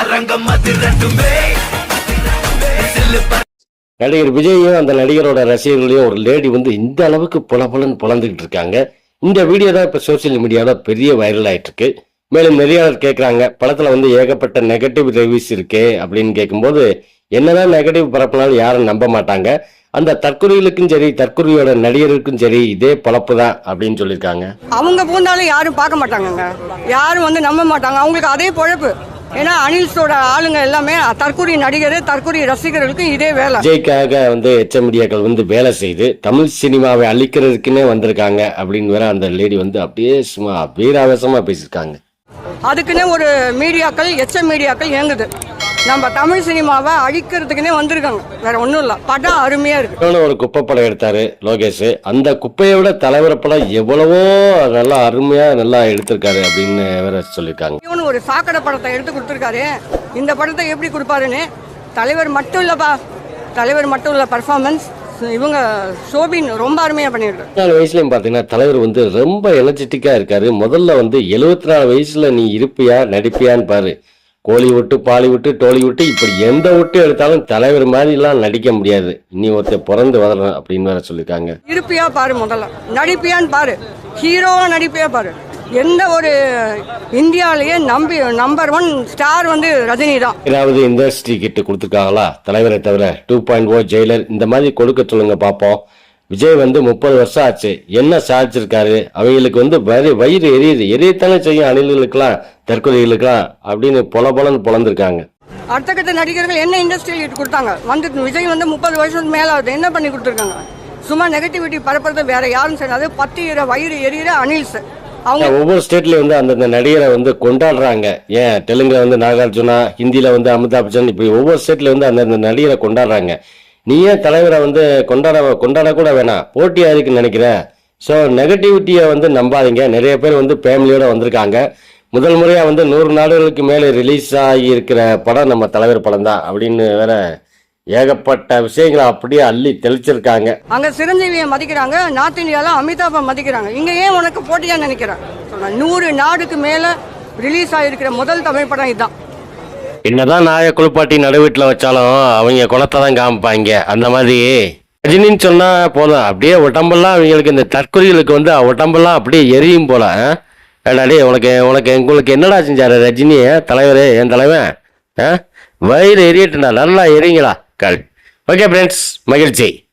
அரங்கம் நடிகர் விஜயும் அந்த நடிகரோட ரசிகர்களையும் ஒரு லேடி வந்து இந்த அளவுக்கு புலபலன்னு புலந்துக்கிட்டு இருக்காங்க. இந்த வீடியோ தான் இப்போ சோசியல் மீடியாவில் பெரிய வைரல் ஆயிட்டு இருக்கு மேலும் நிறைய பேர் கேட்குறாங்க படத்தில் வந்து ஏகப்பட்ட நெகட்டிவ் ரிவ்யூஸ் இருக்கே அப்படின்னு கேட்கும்போது என்னதான் நெகட்டிவ் பரப்புனாலும் யாரும் நம்ப மாட்டாங்க. அந்த தற்கொலைகளுக்கும் சரி தற்கொலையோட நடிகருக்கும் சரி இதே பொழப்பு தான் அப்படின்னு சொல்லியிருக்காங்க. அவங்க பூந்தாலும் யாரும் பார்க்க மாட்டாங்கங்க. யாரும் வந்து நம்ப மாட்டாங்க. அவங்களுக்கு அதே பொழப்பு. ஏன்னா அனில்ஸோட ஆளுங்க எல்லாமே தற்கொலை நடிகர் தற்கொலை ரசிகர்களுக்கு இதே வேலை. விஜய்க்காக வந்து எச்ச மீடியாக்கள் வந்து வேலை செய்து தமிழ் சினிமாவை அழிக்கிறதுக்குன்னே வந்திருக்காங்க அப்படின்னு வேற அந்த லேடி வந்து அப்படியே சும்மா வீராவேசமா பேசியிருக்காங்க. அதுக்குன்னே ஒரு மீடியாக்கள் எச்ச மீடியாக்கள் இயங்குது. நம்ம தமிழ் சினிமாவை அழிக்கிறதுக்குன்னே வந்திருக்காங்க. வேற ஒன்றும் இல்லை. படம் அருமையா இருக்கு. ஒரு குப்பை படம் எடுத்தாரு லோகேஷ். அந்த குப்பையை விட தலைவர் படம் எவ்வளவோ நல்லா அருமையா நல்லா எடுத்திருக்காரு அப்படின்னு வேற சொல்லியிருக்காங்க. இவனு ஒரு சாக்கடை படத்தை எடுத்து கொடுத்துருக்காரு. இந்த படத்தை எப்படி கொடுப்பாருன்னு தலைவர் மட்டும் இல்லப்பா. தலைவர் மட்டும் இல்ல பர்ஃபார்மன்ஸ் இவங்க சோபின் ரொம்ப அருமையா பண்ணியிருக்காரு. நாலு வயசுலயும் பாத்தீங்கன்னா தலைவர் வந்து ரொம்ப எனர்ஜெட்டிக்கா இருக்காரு. முதல்ல வந்து எழுபத்தி நாலு வயசுல நீ இருப்பியா நடிப்பியான்னு பாரு. கோலிவுட்டு பாலிவுட்டு டோலிவுட்டு இப்படி எந்த விட்டு எடுத்தாலும் தலைவர் மாதிரி எல்லாம் நடிக்க முடியாது. இனி ஒருத்தர் பிறந்து வரணும் அப்படின்னு வேற சொல்லியிருக்காங்க இருப்பியா பாரு முதல்ல. நடிப்பியான்னு பாரு. ஹீரோவா நடிப்பியா பாரு. எந்த ஒரு இந்தியாவிலேயே நம்பி நம்பர் ஒன் ஸ்டார் வந்து ரஜினி தான் ஏதாவது இண்டஸ்ட்ரி கிட்ட கொடுத்துருக்காங்களா? தலைவரை தவிர டூ பாயிண்ட் ஓ ஜெயிலர் இந்த மாதிரி கொடுக்க சொல்லுங்க பார்ப்போம். விஜய் வந்து முப்பது வருஷம் ஆச்சு. என்ன சாதிச்சிருக்காரு? அவங்களுக்கு வந்து வயிறு வயிறு எரியுது. எரியத்தானே செய்யும் அணில்களுக்கெல்லாம் தற்கொலைகளுக்கெல்லாம் அப்படின்னு பொல பொலன்னு பொழந்திருக்காங்க அடுத்த கட்ட நடிகர்கள் என்ன இண்டஸ்ட்ரியில் கொடுத்தாங்க? வந்து விஜய் வந்து முப்பது வருஷத்துக்கு மேல ஆகுது. என்ன பண்ணி கொடுத்துருக்காங்க? சும்மா நெகட்டிவிட்டி பரப்புறது வேற யாரும் செய்யாது. பத்து இர வயிறு எரியிற அனில்ஸ் அவங்க ஒவ்வொரு ஸ்டேட்லயும் வந்து அந்தந்த நடிகரை வந்து கொண்டாடுறாங்க. ஏன் தெலுங்குல வந்து நாகார்ஜுனா ஹிந்தில வந்து அமிதாப் பச்சன் இப்படி ஒவ்வொரு ஸ்டேட்ல வந்து அந்தந்த நடிகரை கொண்டாடுறாங்க. நீ ஏன் தலைவரை வந்து கொண்டாட கொண்டாட கூட வேணாம் போட்டியாக இருக்குன்னு நினைக்கிறேன் ஸோ நெகட்டிவிட்டியை வந்து நம்பாதீங்க. நிறைய பேர் வந்து ஃபேமிலியோடு வந்திருக்காங்க. முதல் முறையாக வந்து நூறு நாடுகளுக்கு மேலே ரிலீஸ் ஆகி இருக்கிற படம் நம்ம தலைவர் படம் தான் அப்படின்னு வேற ஏகப்பட்ட விஷயங்களை அப்படியே அள்ளி தெளிச்சிருக்காங்க. அங்க சிரஞ்சீவியை மதிக்கிறாங்க. நார்த் இந்தியால அமிதாபை மதிக்கிறாங்க. இங்க ஏன் உனக்கு போட்டியா நினைக்கிறேன் நூறு நாடுக்கு மேல ரிலீஸ் ஆயிருக்கிற முதல் தமிழ் படம் இதுதான். என்னதான் நாய குளிப்பாட்டி நடுவீட்டில் வச்சாலும் அவங்க குணத்தை தான் காமிப்பாங்க. அந்த மாதிரி ரஜினின்னு சொன்னால் போதும். அப்படியே உடம்பெல்லாம் அவங்களுக்கு இந்த தற்கொலைகளுக்கு வந்து உடம்பெல்லாம் அப்படியே எரியும் போல. ஏடாடி உனக்கு உனக்கு உங்களுக்கு என்னடா செஞ்சாரு ரஜினி? தலைவர் என் தலைவன். ஆ? வயிறு எரியட்டுண்டா நல்லா எரியுங்களா கல். ஓகே ஃப்ரெண்ட்ஸ் மகிழ்ச்சி.